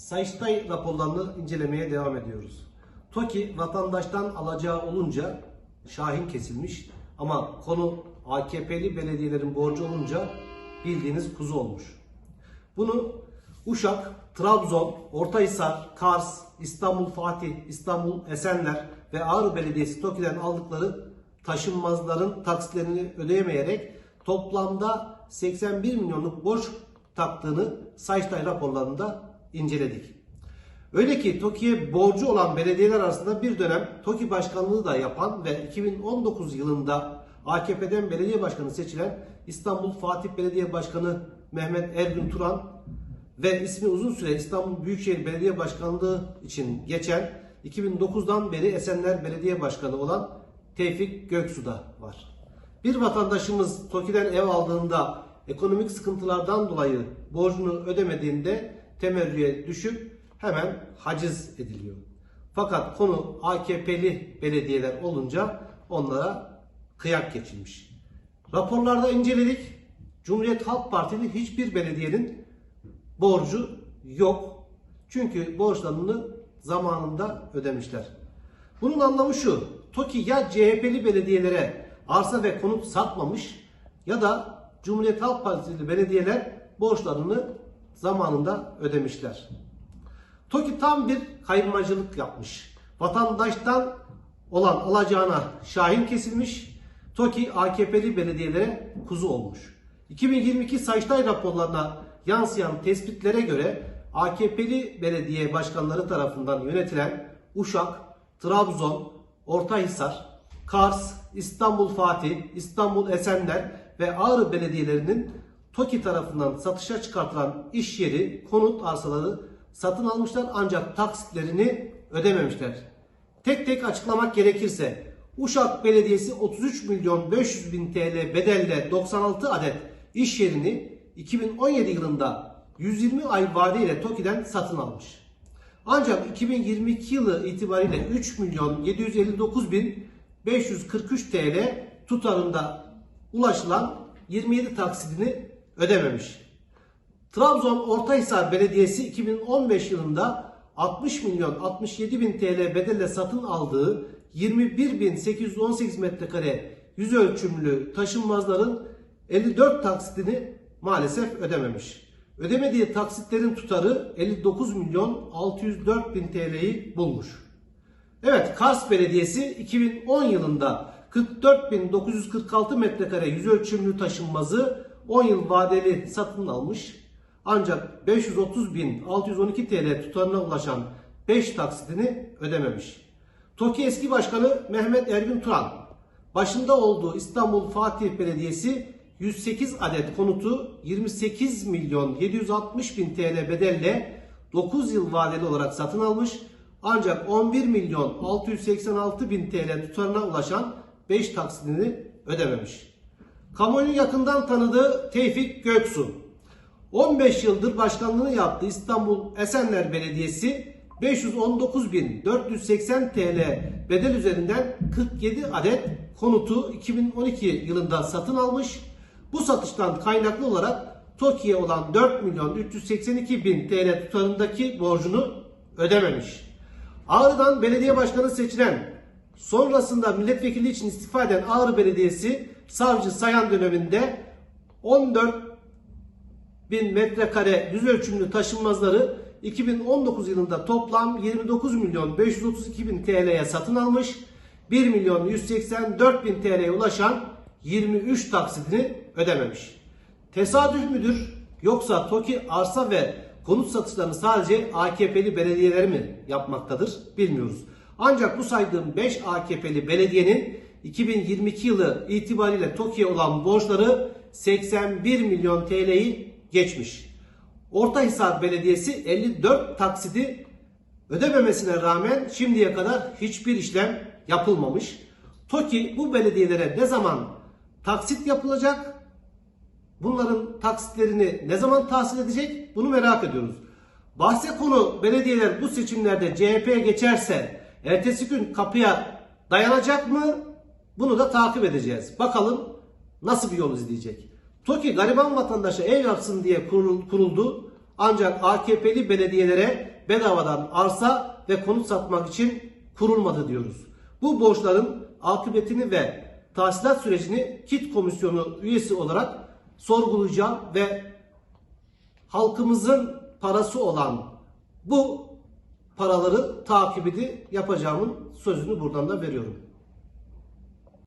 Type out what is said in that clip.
Sayıştay raporlarını incelemeye devam ediyoruz. TOKİ vatandaştan alacağı olunca şahin kesilmiş ama konu AKP'li belediyelerin borcu olunca bildiğiniz kuzu olmuş. Bunu Uşak, Trabzon, Ortahisar, Kars, İstanbul Fatih, İstanbul Esenler ve Ağrı Belediyesi TOKİ'den aldıkları taşınmazların taksitlerini ödeyemeyerek toplamda 81 milyonluk borç taktığını Sayıştay raporlarında inceledik. Öyle ki TOKİ'ye borcu olan belediyeler arasında bir dönem TOKİ başkanlığı da yapan ve 2019 yılında AKP'den belediye başkanı seçilen İstanbul Fatih Belediye Başkanı Mehmet Ergün Turan ve ismi uzun süre İstanbul Büyükşehir Belediye Başkanlığı için geçen 2009'dan beri Esenler Belediye Başkanı olan Tevfik Göksu da var. Bir vatandaşımız TOKİ'den ev aldığında ekonomik sıkıntılardan dolayı borcunu ödemediğinde temerrüye düşüp hemen haciz ediliyor. Fakat konu AKP'li belediyeler olunca onlara kıyak geçilmiş. Raporlarda inceledik. Cumhuriyet Halk Partili hiçbir belediyenin borcu yok. Çünkü borçlarını zamanında ödemişler. Bunun anlamı şu. TOKİ ya CHP'li belediyelere arsa ve konut satmamış ya da Cumhuriyet Halk Partili belediyeler borçlarını zamanında ödemişler. TOKİ tam bir kayırmacılık yapmış. Vatandaştan olan alacağına şahin kesilmiş. TOKİ AKP'li belediyelere kuzu olmuş. 2022 Sayıştay raporlarına yansıyan tespitlere göre AKP'li belediye başkanları tarafından yönetilen Uşak, Trabzon, Ortahisar, Kars, İstanbul Fatih, İstanbul Esenler ve Ağrı belediyelerinin TOKİ tarafından satışa çıkartılan iş yeri, konut arsaları satın almışlar ancak taksitlerini ödememişler. Tek tek açıklamak gerekirse Uşak Belediyesi 33 milyon 500 bin TL bedelle 96 adet iş yerini 2017 yılında 120 ay vadeyle TOKİ'den satın almış. Ancak 2022 yılı itibariyle 3 milyon 759 bin 543 TL tutarında ulaşılan 27 taksidini ödememiş. Trabzon Ortahisar Belediyesi 2015 yılında 60 milyon 67 bin TL bedelle satın aldığı 21.818 metrekare yüz ölçümlü taşınmazların 54 taksitini maalesef ödememiş. Ödemediği taksitlerin tutarı 59 milyon 604 bin TL'yi bulmuş. Evet Kars Belediyesi 2010 yılında 44.946 metrekare yüz ölçümlü taşınmazı 10 yıl vadeli satın almış. Ancak 530.612 TL tutarına ulaşan 5 taksitini ödememiş. TOKİ eski başkanı Mehmet Ergün Turan başında olduğu İstanbul Fatih Belediyesi 108 adet konutu 28 milyon 760 bin TL bedelle 9 yıl vadeli olarak satın almış. Ancak 11 milyon 686 bin TL tutarına ulaşan 5 taksidini ödememiş. Kamuoyunun yakından tanıdığı Tevfik Göksu 15 yıldır başkanlığını yaptığı İstanbul Esenler Belediyesi 519.480 TL bedel üzerinden 47 adet konutu 2012 yılında satın almış. Bu satıştan kaynaklı olarak TOKİ'ye olan 4 milyon 382 bin TL tutarındaki borcunu ödememiş. Ağrı'dan belediye başkanı seçilen, sonrasında milletvekili için istifa eden Ağrı Belediyesi savcı sayan döneminde 14 bin metrekare yüz ölçümlü taşınmazları 2019 yılında toplam 29 milyon 532 bin TL'ye satın almış. 1 milyon 184 bin TL'ye ulaşan 23 taksidini ödememiş. Tesadüf müdür yoksa TOKİ arsa ve konut satışlarını sadece AKP'li belediyeler mi yapmaktadır bilmiyoruz. Ancak bu saydığım 5 AKP'li belediyenin 2022 yılı itibariyle TOKİ'ye olan borçları 81 milyon TL'yi geçmiş. Ortahisar Belediyesi 54 taksidi ödememesine rağmen şimdiye kadar hiçbir işlem yapılmamış. TOKİ bu belediyelere ne zaman taksit yapılacak? Bunların taksitlerini ne zaman tahsil edecek? Bunu merak ediyoruz. Bahse konu belediyeler bu seçimlerde CHP'ye geçerse ertesi gün kapıya dayanacak mı? Bunu da takip edeceğiz. Bakalım nasıl bir yol izleyecek. TOKİ gariban vatandaşa ev yapsın diye kurul- kuruldu. Ancak AKP'li belediyelere bedavadan arsa ve konut satmak için kurulmadı diyoruz. Bu borçların akıbetini ve tahsilat sürecini KİT komisyonu üyesi olarak sorgulayacağım ve halkımızın parası olan bu paraları takibini yapacağımın sözünü buradan da veriyorum.